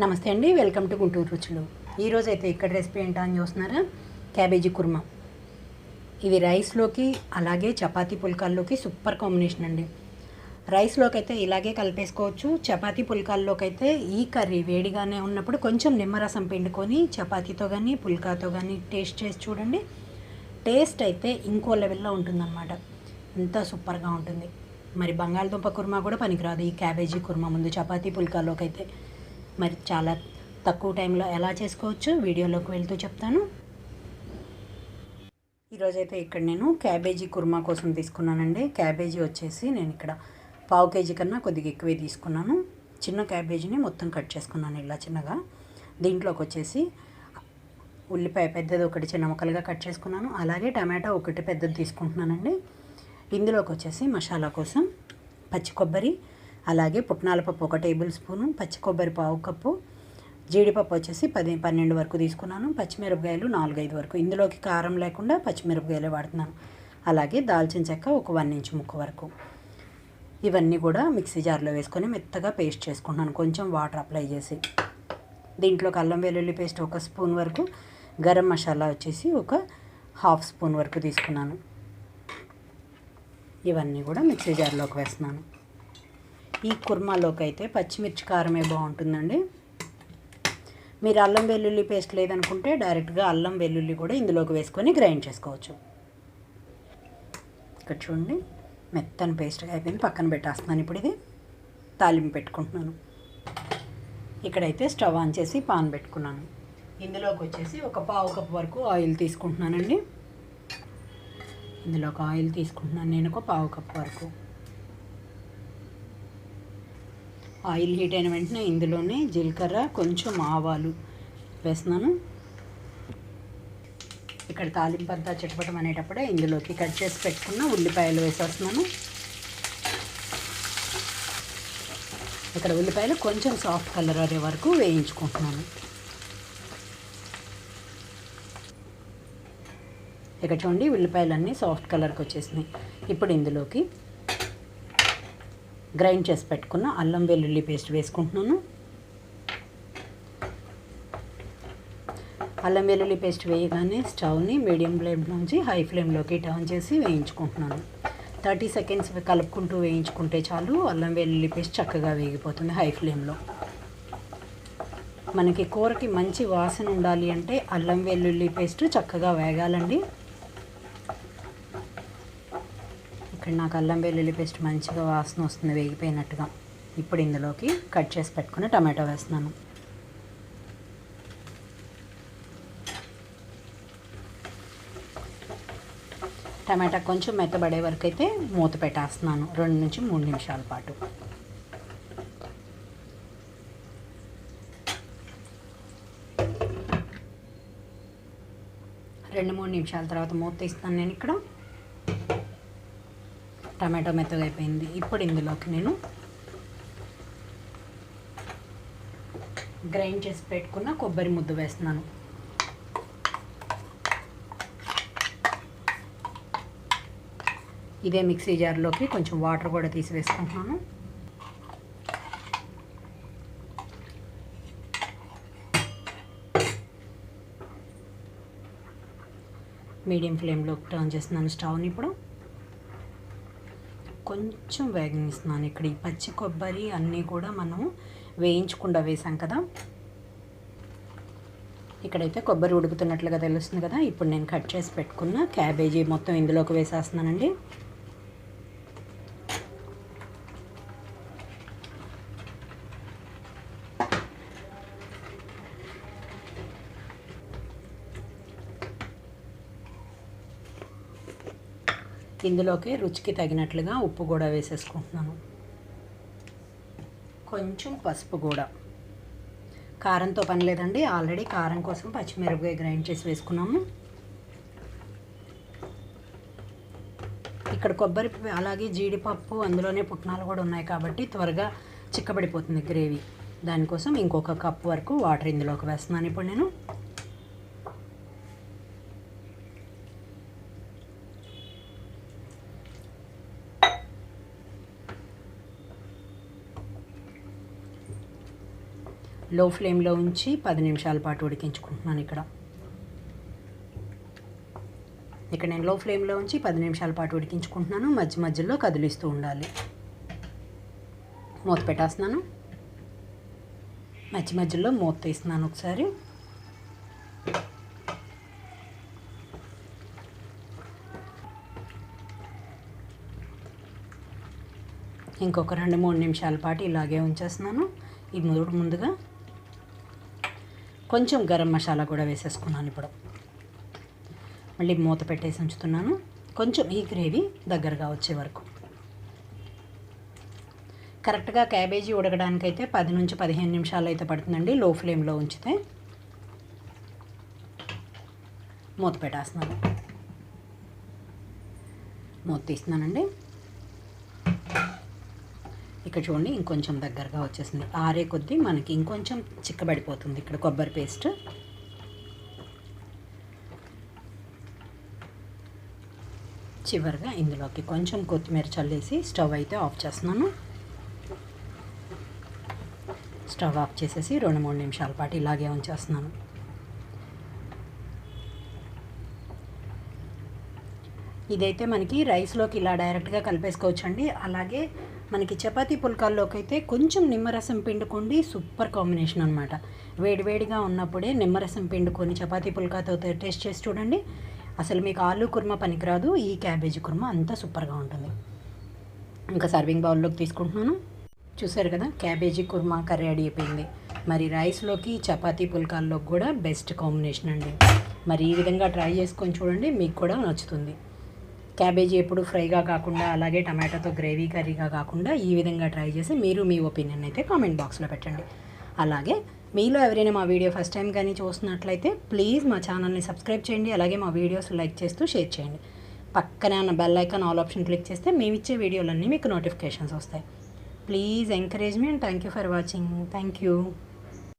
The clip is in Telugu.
నమస్తే అండి వెల్కమ్ టు గుంటూరు రుచులు. ఈరోజు అయితే ఇక్కడ రెసిపీ ఏంటో అని చూస్తున్నారా? క్యాబేజీ కుర్మా. ఇది రైస్లోకి అలాగే చపాతీ పుల్కాల్లోకి సూపర్ కాంబినేషన్ అండి. రైస్లోకి అయితే ఇలాగే కలిపేసుకోవచ్చు. చపాతీ పుల్కాల్లోకి అయితే ఈ కర్రీ వేడిగానే ఉన్నప్పుడు కొంచెం నిమ్మరసం పిండుకొని చపాతీతో కానీ పుల్కాతో కానీ టేస్ట్ చేసి చూడండి. టేస్ట్ అయితే ఇంకో లెవెల్లో ఉంటుందన్నమాట. ఎంత సూపర్గా ఉంటుంది. మరి బంగాళదుంప కుర్మా కూడా పనికిరాదు. ఈ క్యాబేజీ కుర్మా ముందు చపాతీ పుల్కాలోకి అయితే మరి చాలా తక్కువ టైంలో ఎలా చేసుకోవచ్చు వీడియోలోకి వెళ్తూ చెప్తాను. ఈరోజైతే ఇక్కడ నేను క్యాబేజీ కుర్మా కోసం తీసుకున్నానండి. క్యాబేజీ వచ్చేసి నేను ఇక్కడ పావు కేజీ కన్నా కొద్దిగా ఎక్కువే తీసుకున్నాను. చిన్న క్యాబేజీని మొత్తం కట్ చేసుకున్నాను ఇలా చిన్నగా. దీంట్లోకి వచ్చేసి ఉల్లిపాయ పెద్దది ఒకటి చిన్న ముక్కలుగా కట్ చేసుకున్నాను. అలాగే టమాటా ఒకటి పెద్దది తీసుకుంటున్నానండి. ఇందులోకి వచ్చేసి మసాలా కోసం పచ్చి కొబ్బరి అలాగే పుట్నాల పప్పు ఒక టేబుల్ స్పూను పచ్చి కొబ్బరి పావు కప్పు జీడిపప్పు వచ్చేసి పది పన్నెండు వరకు తీసుకున్నాను. పచ్చిమిరపకాయలు నాలుగైదు వరకు. ఇందులోకి కారం లేకుండా పచ్చిమిరపకాయలే వాడుతున్నాను. అలాగే దాల్చిన చెక్క ఒక వన్ ఇంచ్ ముక్క వరకు. ఇవన్నీ కూడా మిక్సీ జార్లో వేసుకొని మెత్తగా పేస్ట్ చేసుకుంటున్నాను. కొంచెం వాటర్ అప్లై చేసి. దీంట్లో అల్లం వెల్లుల్లి పేస్ట్ ఒక స్పూన్ వరకు గరం మసాలా వచ్చేసి ఒక హాఫ్ స్పూన్ వరకు తీసుకున్నాను. ఇవన్నీ కూడా మిక్సీ జార్లోకి వేస్తున్నాను. ఈ కుర్మాలోకి అయితే పచ్చిమిర్చి కారమే బాగుంటుందండి. మీరు అల్లం వెల్లుల్లి పేస్ట్ లేదనుకుంటే డైరెక్ట్గా అల్లం వెల్లుల్లి కూడా ఇందులోకి వేసుకొని గ్రైండ్ చేసుకోవచ్చు. ఇక్కడ చూడండి మెత్తని పేస్ట్గా అయిపోయింది పక్కన పెట్టేస్తున్నాను ఇప్పుడు ఇది. తాలింపు పెట్టుకుంటున్నాను. ఇక్కడైతే స్టవ్ ఆన్ చేసి పాన్ పెట్టుకున్నాను. ఇందులోకి వచ్చేసి ఒక పావు కప్ వరకు ఆయిల్ తీసుకుంటున్నానండి. ఇందులో ఒక ఆయిల్ తీసుకుంటున్నాను నేను ఒక పావు కప్ వరకు. ఆయిల్ హీట్ అయిన వెంటనే ఇందులోనే జీలకర్ర కొంచెం ఆవాలు వేస్తున్నాను. ఇక్కడ తాలింపు అంతా చిటపటం అనేటప్పుడే ఇందులోకి కట్ చేసి పెట్టుకున్న ఉల్లిపాయలు వేసేస్తున్నాను. ఇక్కడ ఉల్లిపాయలు కొంచెం సాఫ్ట్ కలర్ అయ్యే వరకు వేయించుకుంటున్నాను. ఇక్కడ చూడండి ఉల్లిపాయలన్నీ సాఫ్ట్ కలర్కి వచ్చేసినాయి. ఇప్పుడు ఇందులోకి గ్రైండ్ చేసి పెట్టుకున్న అల్లం వెల్లుల్లి పేస్ట్ వేసుకుంటున్నాను. అల్లం వెల్లుల్లి పేస్ట్ వేయగానే స్టవ్ని మీడియం ఫ్లేమ్లోంచి హై ఫ్లేమ్లోకి టర్న్ చేసి వేయించుకుంటున్నాను. థర్టీ సెకండ్స్ కలుపుకుంటూ వేయించుకుంటే చాలు అల్లం వెల్లుల్లి పేస్ట్ చక్కగా వేగిపోతుంది హై ఫ్లేమ్లో. మనకి కూరకి మంచి వాసన ఉండాలి అంటే అల్లం వెల్లుల్లి పేస్ట్ చక్కగా వేగాలండి. ఇక్కడ నాకు అల్లం వెల్లుల్లి పేస్ట్ మంచిగా వాసన వస్తుంది వేగిపోయినట్టుగా. ఇప్పుడు ఇందులోకి కట్ చేసి పెట్టుకుని టమాటో వేస్తున్నాను. టమాటా కొంచెం మెత్తబడే వరకు అయితే మూత పెట్టేస్తున్నాను. రెండు నుంచి మూడు నిమిషాల పాటు. రెండు మూడు నిమిషాల తర్వాత మూత తీస్తాను నేను ఇక్కడ. టమాటో మెత్తగా అయిపోయింది. ఇప్పుడు ఇందులోకి నేను గ్రైండ్ చేసి పెట్టుకున్న కొబ్బరి ముద్ద వేస్తున్నాను. ఇదే మిక్సీ జార్లోకి కొంచెం వాటర్ కూడా తీసి వేసుకుంటున్నాను. మీడియం ఫ్లేమ్లోకి టర్న్ చేస్తున్నాను స్టవ్ని ఇప్పుడు. కొంచెం వేగనిస్తున్నాను ఇక్కడ ఈ పచ్చి కొబ్బరి అన్నీ కూడా మనం వేయించకుండా వేసాం కదా. ఇక్కడైతే కొబ్బరి ఉడుకుతున్నట్లుగా తెలుస్తుంది కదా. ఇప్పుడు నేను కట్ చేసి పెట్టుకున్న క్యాబేజీ మొత్తం ఇందులోకి వేసేస్తున్నానండి. ఇందులోకి రుచికి తగినట్లుగా ఉప్పు కూడా వేసేసుకుంటున్నాను. కొంచెం పసుపు కూడా. కారంతో పని లేదండి. ఆల్రెడీ కారం కోసం పచ్చిమిరపకాయ గ్రైండ్ చేసి వేసుకున్నాము. ఇక్కడ కొబ్బరి అలాగే జీడిపప్పు అందులోనే పుట్నాలు కూడా ఉన్నాయి కాబట్టి త్వరగా చిక్కబడిపోతుంది గ్రేవీ. దానికోసం ఇంకొక కప్ వరకు వాటర్ ఇందులోకి వేస్తున్నాను. ఇప్పుడు నేను లో ఫ్లేమ్లో ఉంచి పది నిమిషాల పాటు ఉడికించుకుంటున్నాను ఇక్కడ. ఇక్కడ నేను లో ఫ్లేమ్లో ఉంచి పది నిమిషాల పాటు ఉడికించుకుంటున్నాను. మధ్య మధ్యలో కదిలిస్తూ ఉండాలి. మూత పెట్టేస్తున్నాను. మధ్య మధ్యలో మూత తీస్తున్నాను ఒకసారి. ఇంకొక రెండు మూడు నిమిషాల పాటు ఇలాగే ఉంచేస్తున్నాను. ఈ మూడు ముందుగా కొంచెం గరం మసాలా కూడా వేసేసుకున్నాను ఇప్పుడు. మళ్ళీ మూత పెట్టేసి ఉంచుతున్నాను. కొంచెం ఈ గ్రేవీ దగ్గరగా వచ్చే వరకు. కరెక్ట్గా క్యాబేజీ ఉడకడానికైతే పది నుంచి పదిహేను నిమిషాలు అయితే పడుతుందండి. లో ఫ్లేమ్లో ఉంచితే మూత పెట్టేస్తున్నాను. మూత తీస్తున్నానండి. ఇక్కడ చూడండి ఇంకొంచెం దగ్గరగా వచ్చేసింది. ఆరే కొద్దీ మనకి ఇంకొంచెం చిక్కబడిపోతుంది ఇక్కడ కొబ్బరి పేస్ట్. చివరిగా ఇందులోకి కొంచెం కొత్తిమీర చల్లేసి స్టవ్ అయితే ఆఫ్ చేస్తున్నాను. స్టవ్ ఆఫ్ చేసేసి రెండు మూడు నిమిషాల పాటు ఇలాగే ఉంచేస్తున్నాను. ఇదైతే మనకి రైస్లోకి ఇలా డైరెక్ట్గా కలిపేసుకోవచ్చు అండి అలాగే మనకి చపాతీ పుల్కాల్లోకి అయితే కొంచెం నిమ్మరసం పిండుకోండి సూపర్ కాంబినేషన్ అనమాట వేడివేడిగా ఉన్నప్పుడే నిమ్మరసం పిండుకొని చపాతీ పుల్కాతో టేస్ట్ చేసి చూడండి. అసలు మీకు ఆలు కుర్మా పనికిరాదు ఈ క్యాబేజీ కుర్మా అంతా సూపర్గా ఉంటుంది. ఇంకా సర్వింగ్ బౌల్లోకి తీసుకుంటున్నాను. చూసారు కదా క్యాబేజీ కుర్మా కర్రీ రెడీ అయిపోయింది. మరి రైస్లోకి చపాతీ పుల్కాల్లోకి కూడా బెస్ట్ కాంబినేషన్ అండి. మరి ఈ విధంగా ట్రై చేసుకొని చూడండి మీకు కూడా నచ్చుతుంది. క్యాబేజీ ఎప్పుడు ఫ్రైగా కాకుండా అలాగే టమాటాతో గ్రేవీ కర్రీగా కాకుండా ఈ విధంగా ట్రై చేసి మీరు మీ ఒపీనియన్ అయితే కామెంట్ బాక్స్లో పెట్టండి. అలాగే మీలో ఎవరైనా మా వీడియో ఫస్ట్ టైం కానీ చూస్తున్నట్లయితే ప్లీజ్ మా ఛానల్ని సబ్స్క్రైబ్ చేయండి అలాగే మా వీడియోస్ లైక్ చేస్తూ షేర్ చేయండి. పక్కనే ఉన్న bell icon all option click చేస్తే మేము ఇచ్చే వీడియోలన్నీ మీకు నోటిఫికేషన్స్ వస్తాయి. Please encourage me and thank you for watching. Thank you.